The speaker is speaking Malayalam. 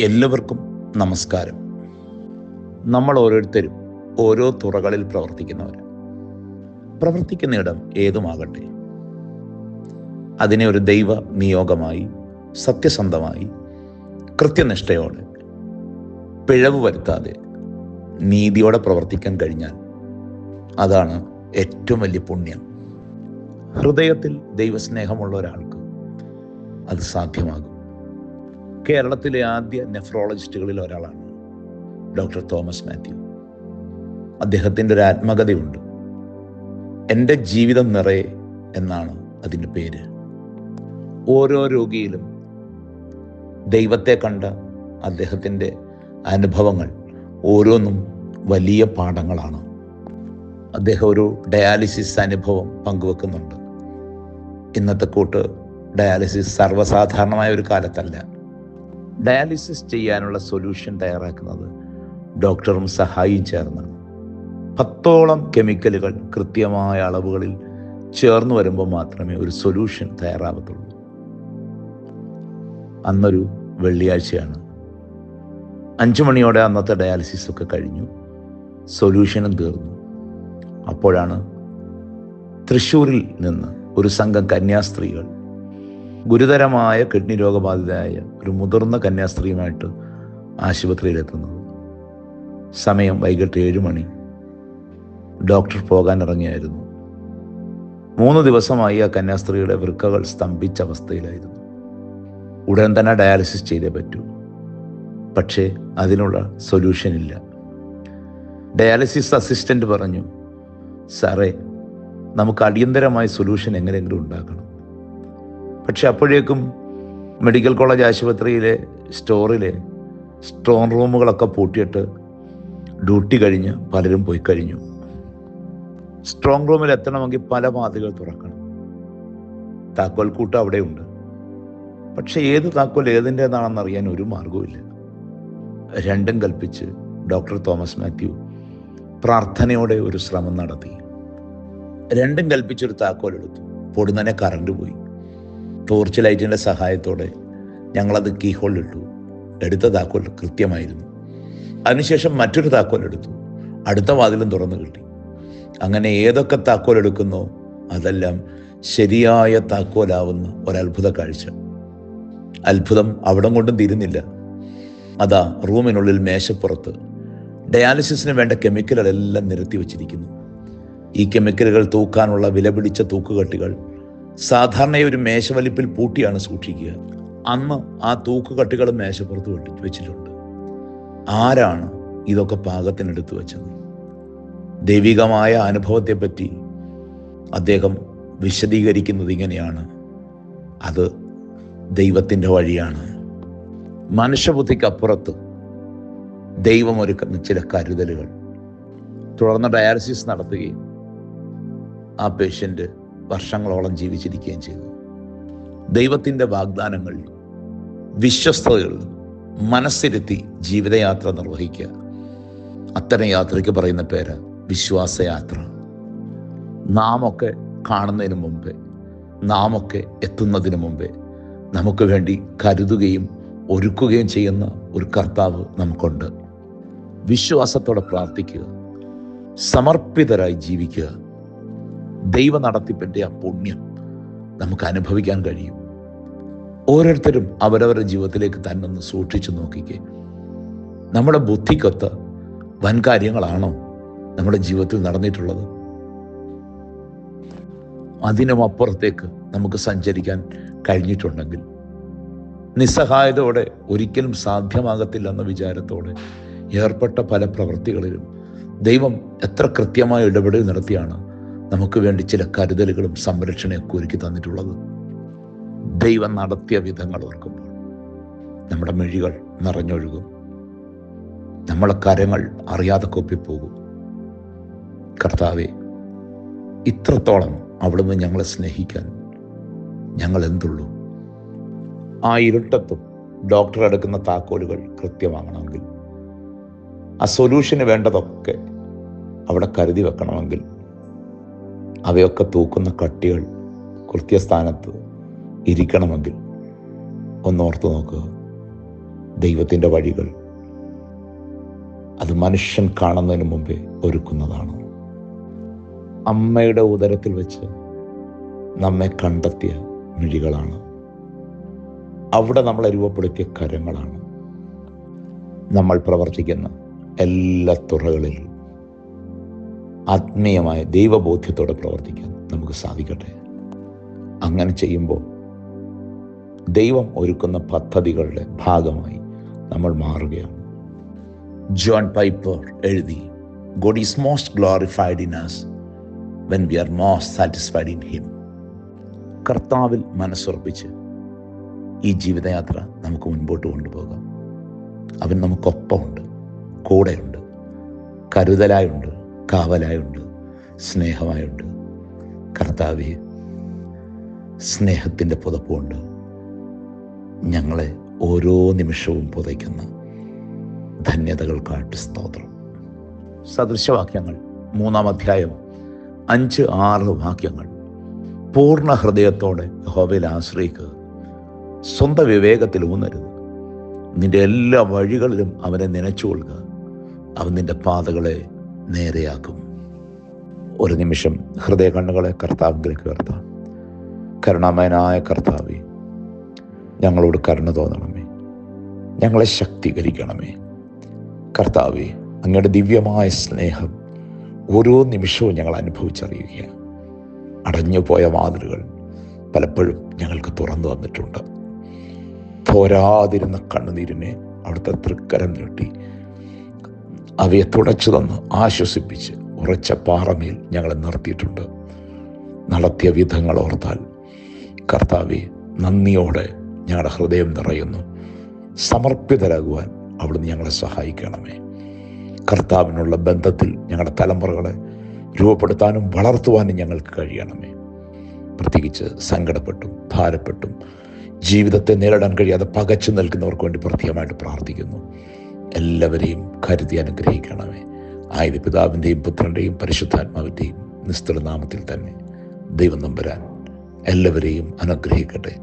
എല്ലാവർക്കും നമസ്കാരം. നമ്മൾ ഓരോരുത്തരും ഓരോ തുറകളിൽ പ്രവർത്തിക്കുന്നവർ. പ്രവർത്തിക്കുന്ന ഇടം ഏതുമാകട്ടെ? അതിനെ ഒരു ദൈവ നിയോഗമായി സത്യസന്ധമായി കൃത്യനിഷ്ഠയോടെ പിഴവ് വരുത്താതെ നീതിയോടെ പ്രവർത്തിക്കാൻ കഴിഞ്ഞാൽ അതാണ് ഏറ്റവും വലിയ പുണ്യം. ഹൃദയത്തിൽ ദൈവസ്നേഹമുള്ള ഒരാൾക്ക് അത് സാധ്യമാകും. കേരളത്തിലെ ആദ്യ നെഫ്രോളജിസ്റ്റുകളിൽ ഒരാളാണ് ഡോക്ടർ തോമസ് മാത്യു. അദ്ദേഹത്തിന്റെ ഒരു ആത്മകഥയുണ്ട്. എന്റെ ജീവിതം നിറയെ എന്നാണ് അതിന്റെ പേര്. ഓരോ രോഗിയിലും ദൈവത്തെ കണ്ട അദ്ദേഹത്തിന്റെ അനുഭവങ്ങൾ ഓരോന്നും വലിയ പാഠങ്ങളാണ്. അദ്ദേഹം ഒരു ഡയാലിസിസ് അനുഭവം പങ്കുവെക്കുന്നുണ്ട്. ഇന്നത്തെ കൂട്ട് ഡയാലിസിസ് സർവസാധാരണമായ ഒരു കാലത്തല്ല. ഡയാലിസിസ് ചെയ്യാനുള്ള സൊല്യൂഷൻ തയ്യാറാക്കുന്നത് ഡോക്ടറും സഹായിയും ചേർന്നാണ്. പത്തോളം കെമിക്കലുകൾ കൃത്യമായ അളവുകളിൽ ചേർന്ന് വരുമ്പോൾ മാത്രമേ ഒരു സൊല്യൂഷൻ തയ്യാറാവത്തുള്ളൂ. അന്നൊരു വെള്ളിയാഴ്ചയാണ്. അഞ്ചു മണിയോടെ അന്നത്തെ ഡയാലിസിസ് ഒക്കെ കഴിഞ്ഞു. സൊല്യൂഷനും തീർന്നു. അപ്പോഴാണ് തൃശ്ശൂരിൽ നിന്ന് ഒരു സംഘം കന്യാസ്ത്രീകൾ ഗുരുതരമായ കിഡ്നി രോഗബാധിതയായ ഒരു മുതിർന്ന കന്യാസ്ത്രീയുമായിട്ട് ആശുപത്രിയിലെത്തുന്നത് സമയം വൈകിട്ട് ഏഴ് മണി. ഡോക്ടർ പോകാൻ ഇറങ്ങിയായിരുന്നു മൂന്ന് ദിവസമായി ആ കന്യാസ്ത്രീയുടെ വൃക്കകൾ സ്തംഭിച്ച അവസ്ഥയിലായിരുന്നു. ഉടൻ തന്നെ ഡയാലിസിസ് ചെയ്തേ പറ്റൂ. പക്ഷേ അതിനുള്ള സൊല്യൂഷൻ ഇല്ല. ഡയാലിസിസ് അസിസ്റ്റന്റ് പറഞ്ഞു സാറേ നമുക്ക് അടിയന്തരമായ സൊല്യൂഷൻ എങ്ങനെയെങ്കിലും ഉണ്ടാക്കണം. പക്ഷെ അപ്പോഴേക്കും മെഡിക്കൽ കോളേജ് ആശുപത്രിയിലെ സ്റ്റോറിലെ സ്ട്രോങ് റൂമുകളൊക്കെ പൂട്ടിയിട്ട് ഡ്യൂട്ടി കഴിഞ്ഞ് പലരും പോയി കഴിഞ്ഞു. സ്ട്രോങ് റൂമിൽ എത്തണമെങ്കിൽ പല വാതികൾ തുറക്കണം. താക്കോൽ കൂട്ടം അവിടെയുണ്ട്. പക്ഷെ ഏത് താക്കോൽ ഏതിന്റെതാണെന്ന് അറിയാൻ ഒരു മാർഗവുമില്ല രണ്ടും കൽപ്പിച്ച് ഡോക്ടർ തോമസ് മാത്യു പ്രാർത്ഥനയോടെ ഒരു ശ്രമം നടത്തി. രണ്ടും കൽപ്പിച്ചൊരു താക്കോൽ എടുത്തു പൊടുന്നനെ കറണ്ട് പോയി. ടോർച്ച് ലൈറ്റിന്റെ സഹായത്തോടെ ഞങ്ങളത് കീ ഹോളിലിട്ടു എടുത്ത താക്കോൽ കൃത്യമായിരുന്നു. അതിനുശേഷം മറ്റൊരു താക്കോൽ എടുത്തു. അടുത്ത വാതിലും തുറന്നു കിട്ടി. അങ്ങനെ ഏതൊക്കെ താക്കോൽ എടുക്കുന്നോ അതെല്ലാം ശരിയായ താക്കോലാവുന്ന ഒരത്ഭുത കാഴ്ച. അത്ഭുതം അവിടം കൊണ്ടും തീരുന്നില്ല. അതാ റൂമിനുള്ളിൽ മേശപ്പുറത്ത് ഡയാലിസിസിന് വേണ്ട കെമിക്കലുകളെല്ലാം നിരത്തി വച്ചിരിക്കുന്നു. ഈ കെമിക്കലുകൾ തൂക്കാനുള്ള വിലപിടിച്ച തൂക്കുകട്ടികൾ സാധാരണ ഒരു മേശവലിപ്പിൽ പൂട്ടിയാണ് സൂക്ഷിക്കുക. അന്ന് ആ തൂക്കുകട്ടികൾ മേശപ്പുറത്ത് വെച്ചിട്ടുണ്ട്. ആരാണ് ഇതൊക്കെ പാകത്തിനെടുത്തു വെച്ചത്? ദൈവികമായ അനുഭവത്തെപ്പറ്റി അദ്ദേഹം വിശദീകരിക്കുന്നത് ഇങ്ങനെയാണ്. അത് ദൈവത്തിന്റെ വഴിയാണ്. മനുഷ്യബുദ്ധിക്കപ്പുറത്ത് ദൈവം ഒരുക്കുന്ന ചില കരുതലുകൾ. തുടർന്ന് ഡയാലിസിസ് നടത്തുകയും ആ പേഷ്യന്റ് വർഷങ്ങളോളം ജീവിച്ചിരിക്കുകയും ചെയ്തു. ദൈവത്തിന്റെ വാഗ്ദാനങ്ങൾ വിശ്വസ്തകൾ മനസ്സിരുത്തി ജീവിതയാത്ര നിർവഹിക്കുക. അത്തരം യാത്രയ്ക്ക് പറയുന്ന പേര് വിശ്വാസയാത്ര. നാം ഒക്കെ കാണുന്നതിന് മുമ്പേ നാം ഒക്കെ എത്തുന്നതിന് മുമ്പേ നമുക്ക് വേണ്ടി കരുതുകയും ഒരുക്കുകയും ചെയ്യുന്ന ഒരു കർത്താവ് നമുക്കുണ്ട്. വിശ്വാസത്തോടെ പ്രാർത്ഥിക്കുക. സമർപ്പിതരായി ജീവിക്കുക. ദൈവ നടത്തിപ്പിന്റെ ആ പുണ്യം നമുക്ക് അനുഭവിക്കാൻ കഴിയും. ഓരോരുത്തരും അവരവരുടെ ജീവിതത്തിലേക്ക് തന്നെ ഒന്ന് സൂക്ഷിച്ചു നോക്കിക്കേ. നമ്മുടെ ബുദ്ധിക്കൊത്ത് വൻ കാര്യങ്ങളാണോ നമ്മുടെ ജീവിതത്തിൽ നടന്നിട്ടുള്ളത്? അതിനും അപ്പുറത്തേക്ക് നമുക്ക് സഞ്ചരിക്കാൻ കഴിഞ്ഞിട്ടുണ്ടെങ്കിൽ നിസ്സഹായതയോടെ ഒരിക്കലും സാധ്യമാകത്തില്ലെന്ന വിചാരത്തോടെ ഏർപ്പെട്ട പല പ്രവൃത്തികളിലും ദൈവം എത്ര കൃത്യമായ ഇടപെടൽ നടത്തിയാണ് നമുക്ക് വേണ്ടി ചില കരുതലുകളും സംരക്ഷണയൊക്കെ ഒരുക്കി തന്നിട്ടുള്ളത്. ദൈവം നടത്തിയ വിധങ്ങൾ ഓർക്കുമ്പോൾ നമ്മുടെ മെഴികൾ നിറഞ്ഞൊഴുകും. നമ്മളെ കരങ്ങൾ അറിയാതെ കൊപ്പിപ്പോകും. കർത്താവെ ഇത്രത്തോളം അവിടുന്ന് ഞങ്ങളെ സ്നേഹിക്കാൻ ഞങ്ങൾ എന്തുള്ളൂ? ആ ഇരുട്ടത്തും ഡോക്ടർ എടുക്കുന്ന താക്കോലുകൾ കൃത്യമാകണമെങ്കിൽ ആ സൊല്യൂഷന് വേണ്ടതൊക്കെ അവിടെ കരുതി വെക്കണമെങ്കിൽ അവയൊക്കെ തൂക്കുന്ന കട്ടികൾ കൃത്യസ്ഥാനത്ത് ഇരിക്കണമെങ്കിൽ ഒന്ന് ഓർത്ത് നോക്കുക ദൈവത്തിന്റെ വഴികൾ അത് മനുഷ്യൻ കാണുന്നതിന് മുമ്പേ ഒരുക്കുന്നതാണ്. അമ്മയുടെ ഉദരത്തിൽ വെച്ച് നമ്മെ കണ്ടെത്തിയ മിഴികളാണ്. അവിടെ നമ്മളെ രൂപപ്പെടുത്തിയ കരങ്ങളാണ്. നമ്മൾ പ്രവർത്തിക്കുന്ന എല്ലാ തുറകളിലും ആത്മീയമായ ദൈവബോധ്യത്തോടെ പ്രവർത്തിക്കാൻ നമുക്ക് സാധിക്കട്ടെ. അങ്ങനെ ചെയ്യുമ്പോൾ ദൈവം ഒരുക്കുന്ന പദ്ധതികളുടെ ഭാഗമായി നമ്മൾ മാറുകയാണ്. ജോൺ പൈപ്പർ എഴുതി God is most glorified in us when we are most satisfied in him കർത്താവിൽ മനസ്സുറപ്പിച്ച് ഈ ജീവിതയാത്ര നമുക്ക് മുൻപോട്ട് കൊണ്ടുപോകാം. അവൻ നമുക്കൊപ്പമുണ്ട് കൂടെയുണ്ട് കരുതലായുണ്ട് കാവലായുണ്ട് സ്നേഹമായുണ്ട്. കർത്താവെ സ്നേഹത്തിന്റെ പുതപ്പുണ്ട് ഞങ്ങളെ ഓരോ നിമിഷവും പുതയ്ക്കുന്ന ധന്യതകൾക്കായിട്ട് സ്തോത്രം. സദൃശവാക്യങ്ങൾ മൂന്നാം അധ്യായം അഞ്ച് ആറ് വാക്യങ്ങൾ. പൂർണ ഹൃദയത്തോടെ ഹോബയിൽ ആശ്രയിക്കുക. സ്വന്തം വിവേകത്തിൽ ഊന്നരുത്. നിന്റെ എല്ലാ വഴികളിലും അവനെ നനച്ചുകൊള്ളുക അവൻ നിന്റെ പാതകളെ നേരെയാക്കും ഒരു നിമിഷം ഹൃദയ കണ്ണുകളെ കർത്താവിലേക്ക് ഉയർത്താം. കരുണാമയനായ കർത്താവെ ഞങ്ങളോട് കരുണ തോന്നണമേ. ഞങ്ങളെ ശക്തീകരിക്കണമേ. കർത്താവെ അങ്ങയുടെ ദിവ്യമായ സ്നേഹം ഓരോ നിമിഷവും ഞങ്ങൾ അനുഭവിച്ചറിയുകയാണ്. അടഞ്ഞുപോയ വാതിലുകൾ പലപ്പോഴും ഞങ്ങൾക്ക് തുറന്നു വന്നിട്ടുണ്ട് പോരാതിരുന്ന കണ്ണുനീരിനെ അവിടുത്തെ തൃക്കരം നീട്ടി അവയെ തുടച്ചു തന്ന് ആശ്വസിപ്പിച്ച് ഉറച്ച പാറമേൽ ഞങ്ങളെ നിർത്തിയിട്ടുണ്ട്. നടത്തിയ വിധങ്ങൾ ഓർത്താൽ കർത്താവെ നന്ദിയോടെ ഞങ്ങളുടെ ഹൃദയം നിറയുന്നു. സമർപ്പിതരാകുവാൻ അവിടുന്ന് ഞങ്ങളെ സഹായിക്കണമേ. കർത്താവിനുള്ള ബന്ധത്തിൽ ഞങ്ങളുടെ തലമുറകളെ രൂപപ്പെടുത്താനും വളർത്തുവാനും ഞങ്ങൾക്ക് കഴിയണമേ. പ്രത്യേകിച്ച് സങ്കടപ്പെട്ടും ഭാരപ്പെട്ടും ജീവിതത്തെ നേരിടാൻ കഴിയാതെ പകച്ചു നിൽക്കുന്നവർക്ക് വേണ്ടി പ്രത്യേകമായിട്ട് പ്രാർത്ഥിക്കുന്നു. എല്ലാവരെയും കരുതി അനുഗ്രഹിക്കണമേ. ആയത് പിതാവിന്റെയും പുത്രന്റെയും പരിശുദ്ധാത്മാവിന്റെയും നിസ്തുല നാമത്തിൽ തന്നെ ദൈവം നമ്പരാൻ എല്ലാവരെയും അനുഗ്രഹിക്കട്ടെ.